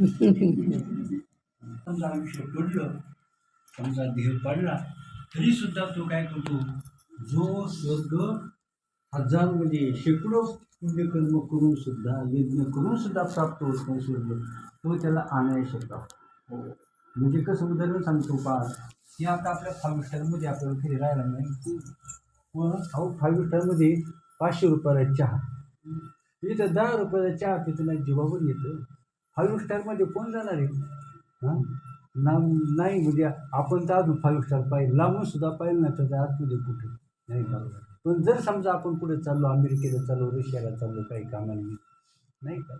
समजा आयुष्य पडलं समजा देह पडला तरी सुद्धा तो काय करतो? जो स्वर्ग हजार म्हणजे शेकडो पुण्यकर्म करून सुद्धा यज्ञ करून सुद्धा प्राप्त होत नाही स्वर्ग तो त्याला आणायला शकतो. म्हणजे कसं उदाहरण सांगतो पा की आता आपल्या फाईव्ह स्टारमध्ये आपल्याला घरी राहायला नाही मग अहो फाईव्ह स्टारमध्ये पाचशे रुपयाला चहा. इथं दहा रुपयाला चहा पितो नाही जीवावर येतं. फाईव्ह स्टारमध्ये कोण जाणार आहे? हां? ना नाही म्हणजे आपण तर अजून फाईव्ह स्टार पाहिजे लांबून सुद्धा पाहिलं ना त्याच्या आतमध्ये कुठे? नाही का? पण जर समजा आपण कुठे चाललो अमेरिकेला चाललो रशियाला चाललो काही कामाने नाही का?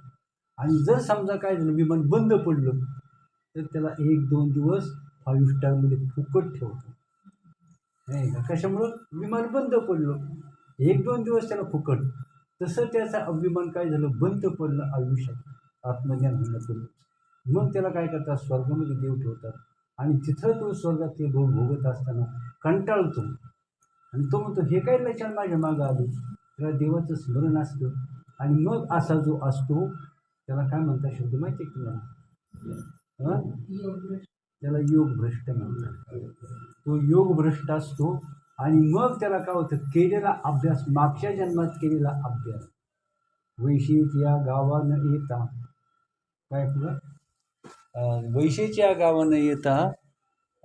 आणि जर समजा काय झालं विमान बंद पडलं तर त्याला एक दोन दिवस फाईव्ह स्टारमध्ये फुकट ठेवतो. नाही का? कशामुळं? विमान बंद पडलं. एक दोन दिवस त्याला फुकट. तसं त्याचा अभिमान काय झालं बंद पडलं आयुष्यात. आत्मज्ञान होण्यापूर्वी मग त्याला काय करतात? स्वर्गामध्ये देव ठेवतात. आणि तिथं तो स्वर्गात ते भोग भोगत असताना कंटाळतो. आणि तो म्हणतो हे काय लक्षण माझ्या मागं आले? त्याला देवाचं स्मरण असतं. आणि मग असा जो असतो त्याला काय म्हणतात शब्द माहिती आहे तुम्हाला? त्याला योग भ्रष्ट म्हणतात. तो योग भ्रष्ट असतो. आणि मग त्याला काय होतं? केलेला अभ्यास मागच्या जन्मात केलेला अभ्यास. वैशीत या गावानं येता. काय अं, वैशीच्या गावानं येता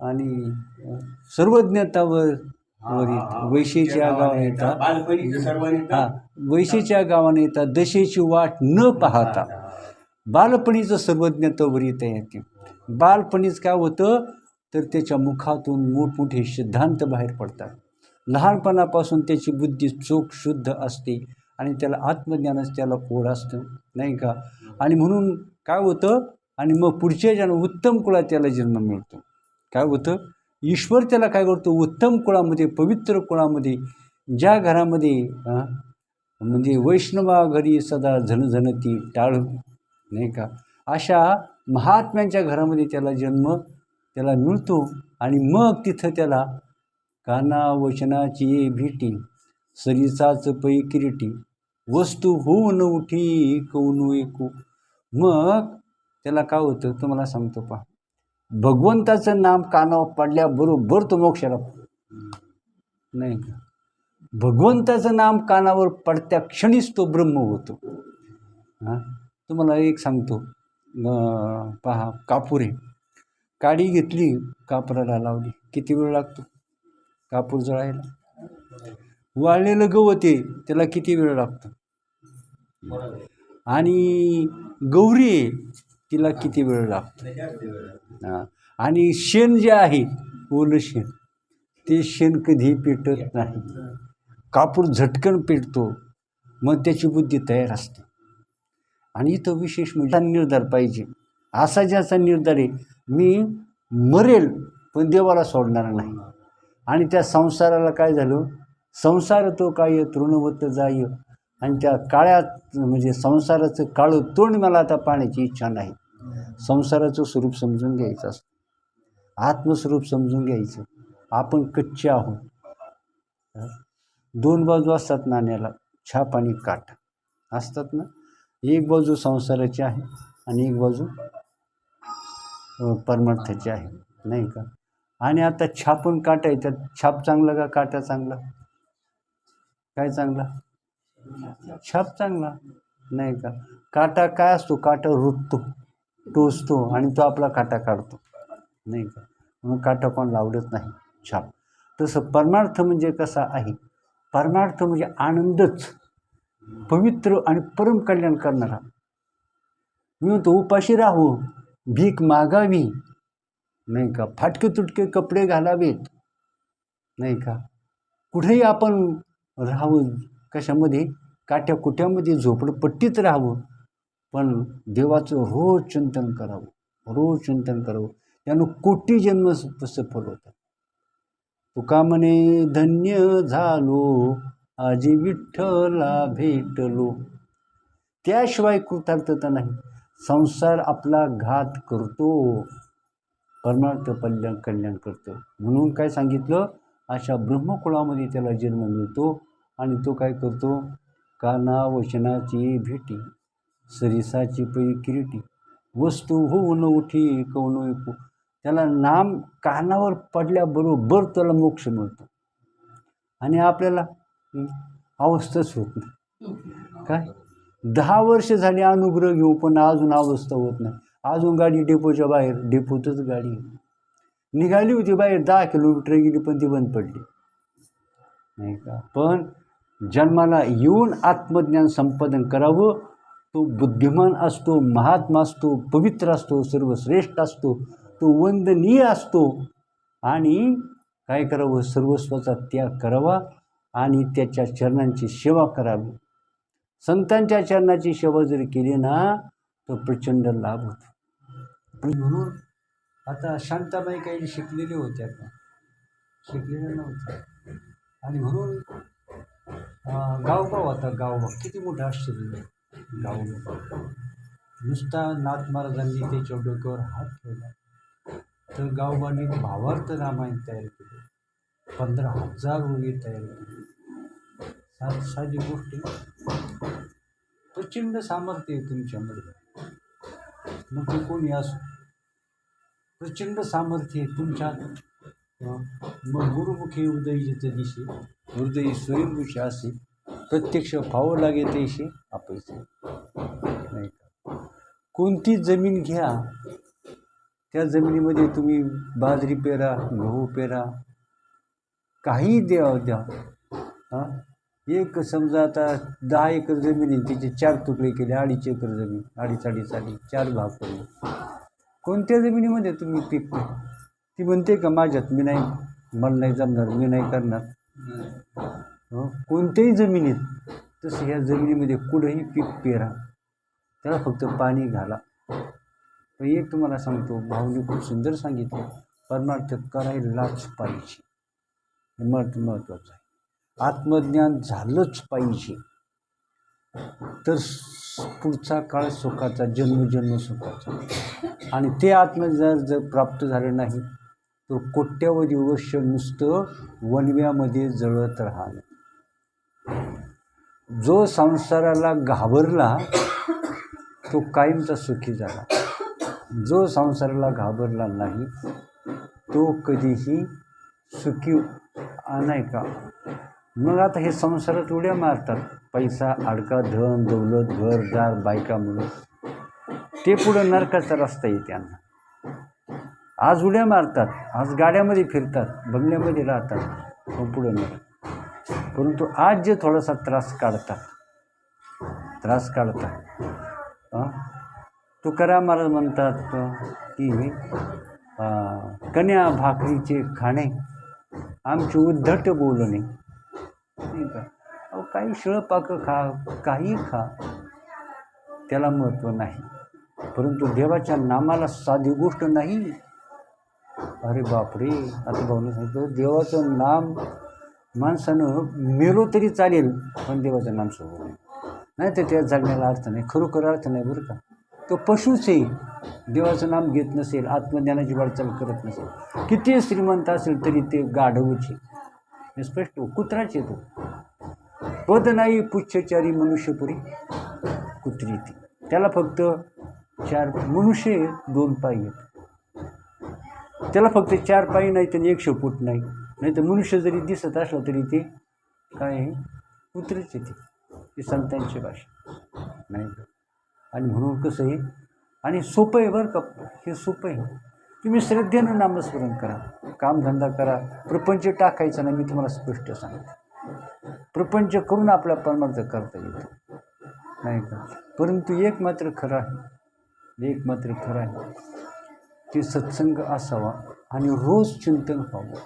आणि सर्वज्ञतावर वैशीच्या गावानं येता. बालपणीचं सर्व हा वैशीच्या गावानं येता. दशेची वाट न पाहता. बालपणीचं सर्वज्ञत्व येता येते. बालपणीच काय होतं? तर त्याच्या मुखातून मोठमोठे सिद्धांत बाहेर पडतात. लहानपणापासून त्याची बुद्धी चोख शुद्ध असते आणि त्याला आत्मज्ञानच त्याला ओढ असतं. नाही का? आणि म्हणून काय होतं? आणि मग पुढच्या जन्म उत्तम कुळात त्याला जन्म मिळतो. काय होतं? ईश्वर त्याला काय करतो? उत्तम कुळामध्ये पवित्र कुळामध्ये ज्या घरामध्ये म्हणजे वैष्णवा घरी सदा झणझणती टाळ नाही का? अशा महात्म्यांच्या घरामध्ये त्याला जन्म त्याला मिळतो. आणि मग तिथं त्याला काना वचनाची भेटी सरीचाच पै किरीटी वस्तू होऊन उठी कौनू एकू. मग त्याला काय होतं? तुम्हाला सांगतो पहा. भगवंताचं नाम कानावर पडल्याबरोबर तो मोक्षाला नाही का? भगवंताचं नाम कानावर पडत्या क्षणीच तो ब्रह्म होतो. हां? तुम्हाला एक सांगतो. पहा कापूर. आहे काडी घेतली कापराला लावली. किती वेळ लागतो? कापूर जळायला. वाळलेलं गवत आहे त्याला किती वेळ लागतो? आणि गौरी आहे तिला किती वेळ लागतो? हां. आणि शेण जे आहे ओलं शेण ते शेण कधी पेटत नाही. कापूर झटकन पेटतो मग त्याची बुद्धी तयार असते. आणि इथं विशेष म्हणजे निर्धार पाहिजे. असा ज्याचा निर्धार आहे मी मरेल पण देवाला सोडणार नाही. आणि त्या संसाराला काय झालं? संसार तो काय तृणवत जाय. आणि त्या काळ्यात म्हणजे संसाराचं काळं तोंड मला आता पाहण्याची इच्छा नाही. संसाराचं स्वरूप समजून घ्यायचं असतं. आत्मस्वरूप समजून घ्यायचं. आपण कच्चे आहोत. दोन बाजू असतात नाण्याला. छाप आणि काठ. असतात ना? एक बाजू संसाराची आहे आणि एक बाजू परमार्थाची आहे. नाही का? आणि आता छापून काटा आहे. त्यात छाप चांगला का काटा चांगला? काय चांगला? छाप चांगला. नाही का? काटा काय असतो? काटा रुततो टोचतो आणि तो आपला काटा काढतो. नाही का? म्हणून काटा कोण लावडत नाही? छाप. तसं परमार्थ म्हणजे कसा आहे? परमार्थ म्हणजे आनंदच. पवित्र आणि परम कल्याण करणारा. मी म्हणतो उपाशी राहू भीक मागावी. नाही का? फाटके तुटके कपडे घालावेत. नाही का? कुठेही आपण राहू कशामध्ये? काट्या कुट्यामध्ये झोपडपट्टीत राहावं? पण देवाचं रोज चिंतन करावं. रोज चिंतन करावं. त्यानं कोटी जन्म सफल होतात. तुका म्हणे धन्य झालो. आजी विठ्ठला भेटलो. त्याशिवाय कृतार्थता नाही. संसार आपला घात करतो. परमार्थ कल्याण कल्याण करतो. म्हणून काय सांगितलं? अशा ब्रह्मकुळामध्ये त्याला जन्म मिळतो. आणि तो काय करतो? काना वचनाची भेटी सरिसाची पै किरीटी वस्तू होऊन उठी कौन ऐकू त्याला नाम कानावर पडल्याबरोबर त्याला मोक्ष मिळतो. आणि आपल्याला अवस्थाच होत नाही. काय? दहा वर्ष झाली अनुग्रह घेऊ पण अजून अवस्था होत नाही. अजून गाडी डेपोच्या बाहेर डेपोतच गाडी निघाली होती बाहेर दहा किलोमीटर गेली पण ती बंद पडली. नाही का? पण जन्माला येऊन आत्मज्ञान संपादन करावं. तो बुद्धिमान असतो महात्मा असतो पवित्र असतो सर्वश्रेष्ठ असतो तो वंदनीय असतो. आणि काय करावं? सर्वस्वाचा त्याग करावा आणि त्याच्या चरणांची सेवा करावी. संतांच्या चरणाची सेवा जर केली ना तर प्रचंड लाभ होतो. म्हणून आता शांताबाई काही शिकलेल्या होत्या का? शिकलेल्या नव्हत्या. आणि म्हणून गावगाव आता गावगाव किती मोठं आश्चर्य आहे. गावगाव नुसता नाथ महाराजांनी त्याच्या डोक्यावर हात ठेवला. तर गावगावने भावार्थ रामायण तयार केले. पंधरा हजार ओळी तयार केली. साधी साधी गोष्टी. प्रचंड सामर्थ्य आहे तुमच्यामध्ये. मग ते कोणी असो. प्रचंड सामर्थ्य आहे तुमच्यात मग गुरुमुखी उदय जिथं दिशी. हृदय स्वयंभूषे असे प्रत्यक्ष फावं लागे तैसे अपैसे नाही का? कोणती जमीन घ्या त्या जमिनीमध्ये तुम्ही बाजरी पेरा गहू पेरा काही द्या द्या. हां? एक समजा आता दहा एकर जमीन आहे तिचे चार तुकडे केले अडीच एकर जमीन अडीच अडीच अडीच चार भाग पडले. कोणत्या जमिनीमध्ये तुम्ही पीक ती म्हणते का माझ्यात मी नाही मला नाही जमणार मी नाही करणार. कोणत्याही जमिनीत तसं ह्या जमिनीमध्ये कुठंही पीक पेरा. त्याला फक्त पाणी घाला. एक तुम्हाला सांगतो भाऊने खूप सुंदर सांगितलं परमार्थ करायलाच पाहिजे. हे महत्त्व महत्त्वाचं आहे. आत्मज्ञान झालंच पाहिजे. तर पुढचा काळ सुखाचा जन्मजन्म सुखाचा. आणि ते आत्मज्ञान जर प्राप्त झालं नाही तर कोट्यावधी वर्ष नुसतं वनव्यामध्ये जळत राहणं जो संसाराला घाबरला तो कायमचा सुखी झाला. जो संसाराला घाबरला नाही तो कधीही सुखी आ- नाही का? मग आता हे संसारात उड्या मारतात. पैसा अडका धन दौलत घर दार बायका म्हणून ते पुढं नरकाचा रस्ता आहे त्यांना. आज उड्या मारतात आज गाड्यामध्ये फिरतात बंगल्यामध्ये राहतात पुढे पुढं परंतु आज जे थोडासा त्रास काढतात त्रास काढतात तुकाराम महाराज म्हणतात की कन्या भाकरीचे खाणे आमचे उद्धट बोलणे. नाही का? अहो काही शिळपाकं खा काही खा त्याला महत्त्व नाही. परंतु देवाच्या नामाला साधी गोष्ट नाही. अरे बापरे आता भाऊने सांगितलं देवाचं नाम माणसानं मेलो तरी चालेल पण देवाचं नाम सोडू नये. नाही तर त्या जगण्याला अर्थ नाही खरोखर अर्थ नाही बरं का. तो पशुच आहे. देवाचं नाम घेत नसेल आत्मज्ञानाची वाटचाल करत नसेल. किती श्रीमंत असेल तरी ते गाढवचे हे स्पष्ट कुत्राचे येतो पद नाही पुच्छचारी मनुष्यपुरी कुत्री ती. त्याला फक्त चार मनुष्य दोन पाय आहेत. त्याला फक्त चार पायी नाही त्याने एकशे फूट नाही. नाही तर मनुष्य जरी दिसत असला तरी ते काय आहे? येते ही संतांची भाषा. नाही. आणि म्हणून कसं आहे? आणि सोपं आहे बरं का. हे सोपं आहे. तुम्ही श्रद्धेनं नामस्मरण करा. कामधंदा करा. प्रपंच टाकायचा नाही मी तुम्हाला स्पष्ट सांगतो. प्रपंच करून आपला परमार्थ करता येतो. नाही का? परंतु एक मात्र खरं आहे. एक मात्र खरं आहे. ते सत्संग असावा आणि रोज चिंतन व्हावं.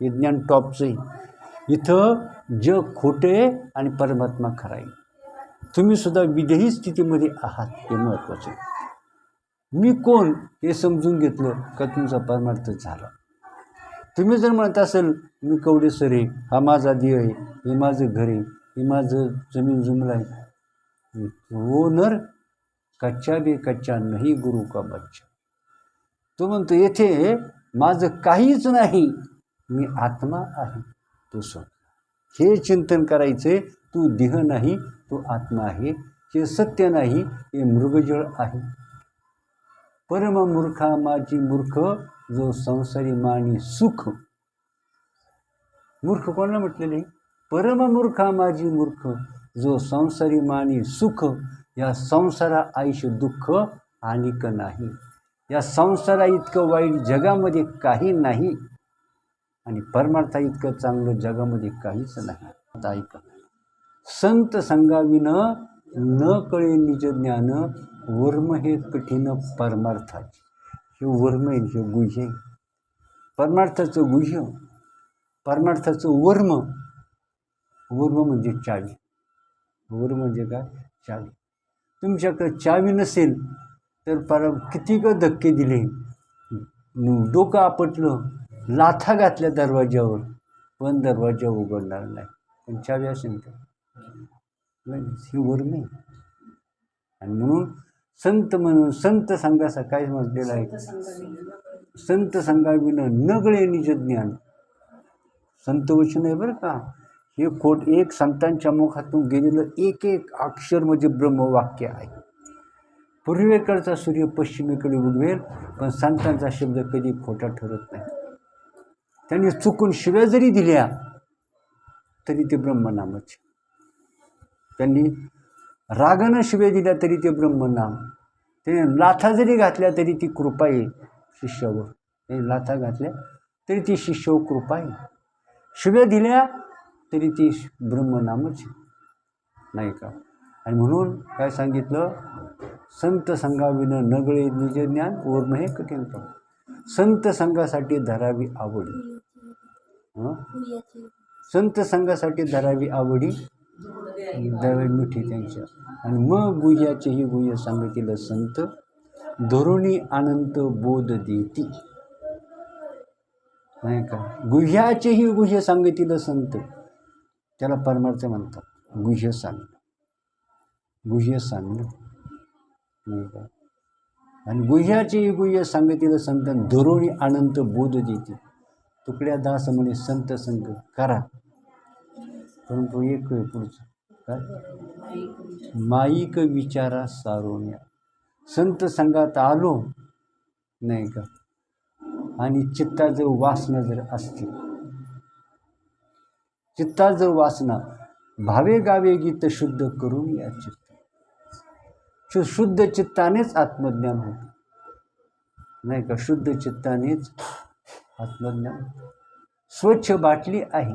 हे ज्ञान टॉपचं आहे. इथं जग खोटे आणि परमात्मा खरा आहे. तुम्ही सुद्धा विदेही स्थितीमध्ये आहात हे महत्त्वाचं आहे. मी कोण हे समजून घेतलं का तुमचा परमार्थ झाला? तुम्ही जर म्हणत असेल मी कवडेसर आहे हा माझा देह आहे हे माझं घर आहे हे माझं जमीन जुमला आहे. ओनर कच्चा बे कच्चा नाही गुरु का बच्चा तो म्हणतो येथे माझं काहीच नाही मी आत्मा आहे तो स्व हे चिंतन करायचे तू देह नाही तू आत्मा आहे हे सत्य नाही हे मृगजळ आहे. परम मूर्खा माझी मूर्ख जो संसारी मानी सुख. मूर्ख कोणाला म्हटलेले? परममूर्खा माझी मूर्ख जो संसारी मानी सुख. या संसारा आयुष्य दुःख आणिक नाही. या संसारा इतकं वाईट जगामध्ये काही नाही आणि परमार्था इतकं चांगलं जगामध्ये काहीच नाही. आता ऐका संत संगाविनं न कळे निज ज्ञान वर्म हे कठीण परमार्थाचे. हे वर्म आहे हे गुह्य परमार्थाचं गुह्य परमार्थाचं वर्म वर्म म्हणजे चावी वर्म म्हणजे काय? चावी तुमच्याकडं चावी नसेल तर पर किती ग धक्के दिले. डोकं आपटलं लाथा घातल्या दरवाज्यावर. पण दरवाजा उघडणार नाही. पण चावी असेल तर. लगेच ही वर्म आणि म्हणून संत म्हणून संत संघाचा काय म्हटलेलं आहे? संत संघाविनं नगळे निज ज्ञान संत वचन आहे बरं का? हे खोट एक संतांच्या मुखातून गेलेलं एक एक अक्षर म्हणजे ब्रह्मवाक्य आहे. पूर्वेकडचा सूर्य पश्चिमेकडे उडवेल पण संतांचा शब्द कधी खोटा ठरत नाही. त्यांनी चुकून शिव्या जरी दिल्या तरी ते ब्रह्मनामच. त्यांनी रागानं शिव्या दिल्या तरी ते ब्रह्मनाम. त्याने लाथा जरी घातल्या तरी ती कृपा आहे शिष्यावर. त्याने लाथा घातल्या तरी ती शिष्यावर कृपा आहे. शिव्या दिल्या तरी ती ब्रह्मनामच नाही का? आणि म्हणून काय सांगितलं? संत संघाविनं नगळे निज ज्ञान ओर्म हे कठीण पण संत संघासाठी धरावी आवडी. संत संघासाठी धरावी आवडी. दळण मिठी त्यांच्या. आणि मग गुह्याचेही गुह्य सांगितलं संत धोरणी अनंत बोध देती. नाही का? गुह्याचेही गुह्य सांगितलं संत. त्याला परमार्थ म्हणतात. गुह्य सांगणं गुह्य सांगणं नाही का आणि गुह्याचे गुह्य सांगतील संत धरुणी अनंत बोध देते. तुकड्या दास म्हणे संत संग करा. परंतु एक पुढचं. काय? माईक विचारा सारोण्या. संत संघात आलो नाही का? आणि चित्ता जर वासना जर असतील चित्ता जर वासना भावे गावे गीत शुद्ध करून या चित्त. शु- शुद्ध चित्तानेच आत्मज्ञान होतं. नाही का? शुद्ध चित्तानेच आत्मज्ञान स्वच्छ बाटली आहे.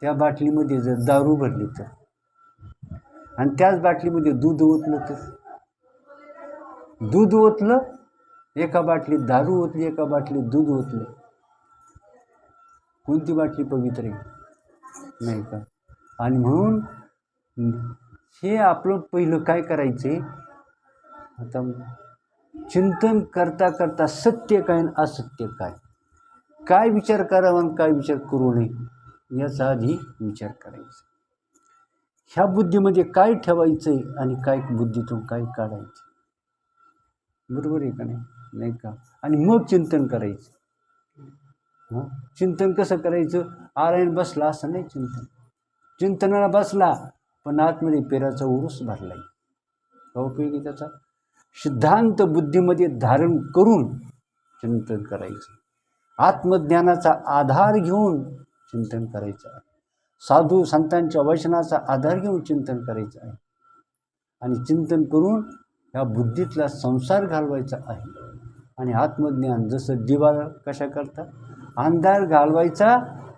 त्या बाटलीमध्ये जर दारू भरली तर. आणि त्याच बाटलीमध्ये दूध ओतलं तर. दूध ओतलं एका बाटलीत दारू ओतली एका बाटलीत दूध ओतलं. कोणती बाटली पवित्र आहे? नाही का? आणि म्हणून हे आपलं पहिलं काय करायचं? आहे आता चिंतन करता करता सत्य काय आणि असत्य काय? काय विचार करावा आणि काय विचार करू नये? याचा आधी विचार करायचा. ह्या बुद्धीमध्ये काय ठेवायचं आहे आणि काय बुद्धीतून काय काढायचं? बरोबर आहे का नाही? नाही का? आणि मग चिंतन करायचं. चिंतन कसं करायचं? आरायण बसला असं नाही चिंतन. चिंतनाला बसला पण आतमध्ये पेराचा उरूस भरलाय. का उपयोगी त्याचा? सिद्धांत बुद्धीमध्ये धारण करून चिंतन करायचं. आत्मज्ञानाचा आधार घेऊन चिंतन करायचं आहे. साधू संतांच्या वचनाचा आधार घेऊन चिंतन करायचं आहे. आणि चिंतन करून ह्या बुद्धीतला संसार घालवायचा आहे. आणि आत्मज्ञान जसं दिवा कशा करतात? अंधार घालवायचा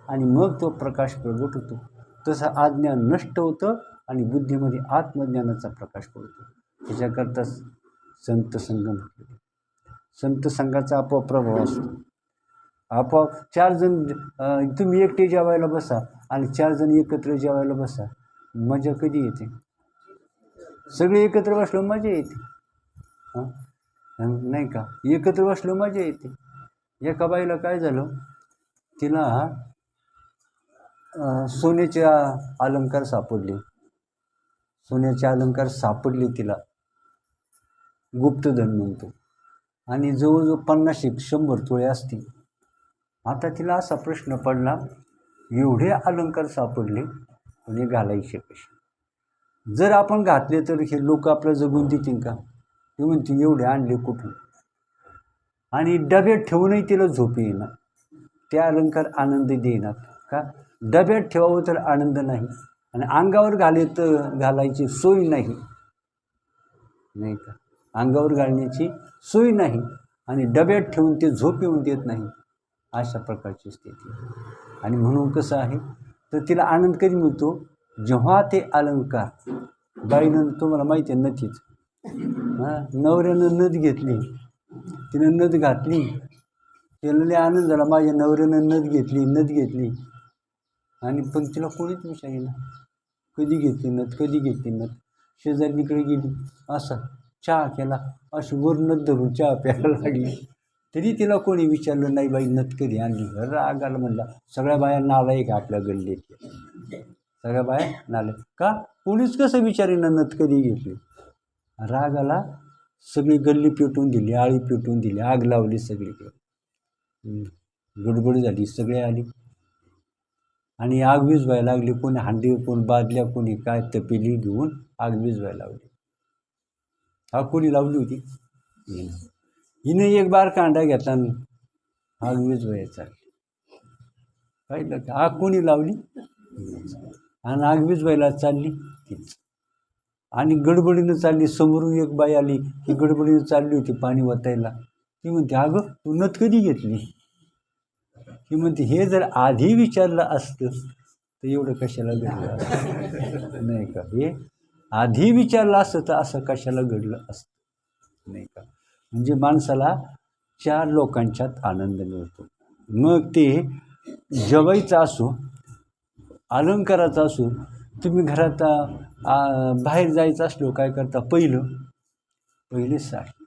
आणि मग तो प्रकाश प्रगट होतो. तसं आज्ञान नष्ट होतं आणि बुद्धीमध्ये आत्मज्ञानाचा प्रकाश पडतो. त्याच्याकरता संत संघ म्हटलं. संत संघाचा आपोआप प्रभाव असतो. आपोआप चार जण तुम्ही एकटे जेवायला बसा आणि चार जण एकत्र जेवायला बसा. मजा कधी येते? सगळे एकत्र बसलो मजा येते. हां? नाही का? एकत्र बसलो मजा येते. एका बाईला काय झालं? तिला सोन्याचे अलंकार सापडले. सोन्याचे अलंकार सापडले तिला. गुप्तधन म्हणतो. आणि जवळजवळ पन्नास एक शंभर तोळे असतील. आता तिला असा प्रश्न पडला एवढे अलंकार सापडले आणि घालायचे कसे जर आपण घातले तर हे लोक आपलं जगून देतील का? ते म्हणतील एवढे आणले कुठून? आणि डब्यात ठेवूनही तिला झोप येईना. ते अलंकार आनंद देईनात का? डब्यात ठेवावं तर आनंद नाही. आणि अंगावर घाले तर घालायची सोय नाही. नाही का? अंगावर घालण्याची सोय नाही. आणि डब्यात ठेवून ते झोप येऊन देत नाही. अशा प्रकारची स्थिती. आणि म्हणून कसं आहे? तर तिला आनंद कधी मिळतो? जेव्हा ते अलंकार बाईनं तुम्हाला माहिती आहे नथीच. हां? नवऱ्यानं नथ घेतली. तिनं नथ घातली. तिला आनंद झाला. माझ्या नवऱ्यानं नथ घेतली नथ घेतली. आणि पण तिला कोणीच विचारेना कधी घेतली नथ कधी घेतली नथ? शेजारीकडे गेली. असा चहा केला. अशी वर नथ धरून चहा प्यायला लागली. तरी तिला कोणी विचारलं नाही बाई नथ कधी आणली? राग आला म्हणला. सगळ्या बाया नाला एक आपल्या गल्लीत सगळ्या बाया नाले का? कोणीच कसं विचारेना नथ कधी घेतली? राग आला. सगळी गल्ली पेटवून दिली आळी पेटवून दिली आग लावली सगळीकडे. गडबड झाली सगळे आली. आणि आग व्हायला लागली कोणी हांडी कोण बादल्या कोणी काय तपेली घेऊन आग व्हायला लावली हा कोणी लावली होती? हिनं. एक बार कांडा घेतला आग विजवायला चालली पाहिलं का? आग कोणी लावली? आणि आग व्हायला चालली तीच आणि गडबडीनं चालली समोरून एक बाई आली ही गडबडीनं चालली होती पाणी वतायला. ती म्हणते अगं तू नथ कधी घेतली? ती म्हणते हे जर आधी विचारलं असतं तर एवढं कशाला घडलं असतं? नाही का? हे आधी विचारलं असतं तर असं कशाला घडलं असतं? नाही का? म्हणजे माणसाला चार लोकांच्यात आनंद मिळतो. मग ते जवायचं असो अलंकाराचा असो तुम्ही घरात आ, बाहेर जायचं असलो काय करता? पहिलं पहिले साडी.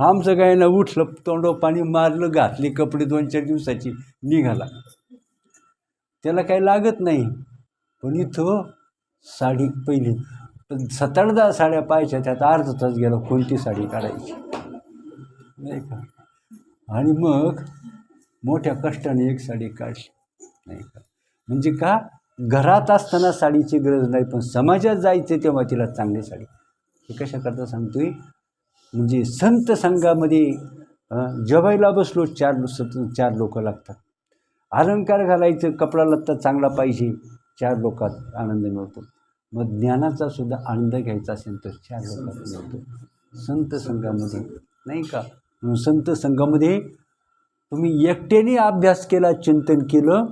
आमचं काय ना उठलं तोंडो पाणी मारलं घातले कपडे दोन चार दिवसाची निघाला. त्याला काही लागत नाही. पण इथं साडी पहिली पण सात साड्या पाहायच्या त्यात अर्धा तास गेला कोणती साडी काढायची? नाही का? आणि मग मोठ्या कष्टाने एक साडी काढली. नाही का? म्हणजे का? घरात असताना साडीची गरज नाही पण समाजात जायचं तेव्हा तिला चांगली साडी. हे कशा करता सांगतोय? म्हणजे संत संघामध्ये अं, जेवायला बसलो चार सत चार लोक लागतात. अलंकार घालायचं कपडा लत्ता चांगला पाहिजे चार लोकात आनंद मिळतो. मग ज्ञानाचा सुद्धा आनंद घ्यायचा असेल तर चार लोकात मिळतो. संत संघामध्ये नाही का? म्हणून संत संघामध्ये तुम्ही एकट्याने अभ्यास केला चिंतन केलं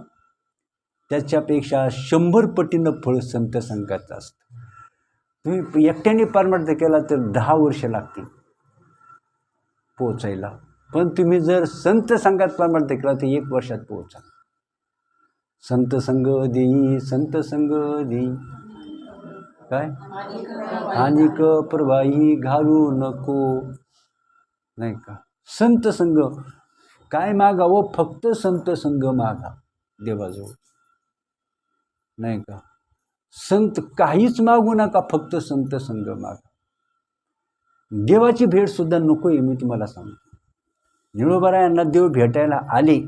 त्याच्यापेक्षा शंभर पटीनं फळ संत संघाचं असतं. तुम्ही एकट्याने परमार्थ केला तर दहा वर्ष लागतील. पोचायला पण तुम्ही जर संत संघात प्रमाण केला तर एक वर्षात पोहोचा. संत संघ देई संत संघ देई काय? हानिक प्रवाही घालू नको. नाही का? संत संघ. काय मागावं? फक्त संत संघ मागा देवाजवळ. नाही का? संत काहीच मागू नका फक्त संत संघ मागा. देवाची भेटसुद्धा नको आहे मी तुम्हाला सांगतो. निळोबारा यांना देव भेटायला आले.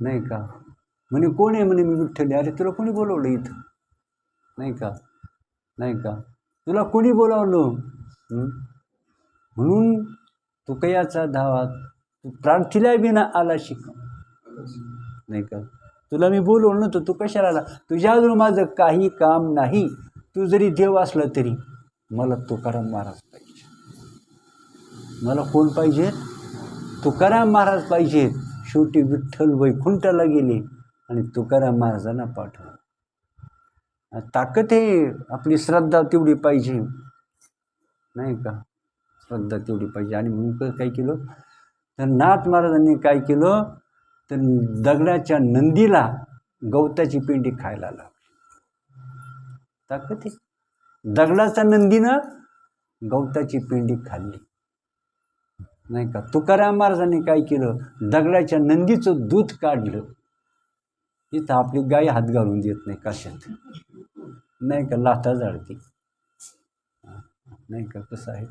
नाही का? म्हणे कोण आहे? म्हणे मी विठ्ठल अरे तुला कोणी बोलवलं इथं? नाही का? नाही का? तुला कोणी बोलावलं? म्हणून तुकयाचा धावा? तू प्रार्थीला बिना आला शिक. नाही का? तुला मी बोलवलं नव्हतं तू कशाला आला? तुझ्याजवळ माझं काही काम नाही. तू जरी देव असला तरी. मला तुकाराम महाराज पाहिजे. मला कोण पाहिजे? तुकाराम महाराज पाहिजेत शेवटी विठ्ठल वैकुंठाला गेले आणि तुकाराम महाराजांना पाठवलं. ताकद आहे आपली श्रद्धा तेवढी पाहिजे. नाही का? श्रद्धा तेवढी पाहिजे. आणि मग काय केलं? तर नाथ महाराजांनी काय केलं? तर दगडाच्या नंदीला गवताची पेंडी खायला लागली ताकद दगडाचा दगडाच्या नंदीनं गवताची पेंडी खाल्ली. नाही का? तुकाराम महाराजांनी काय केलं? दगडाच्या नंदीचं दूध काढलं. इथं आपली गाय हात घालून देत नाही कशात. नाही का? लाथा जाळती. नाही का? कसं आहे?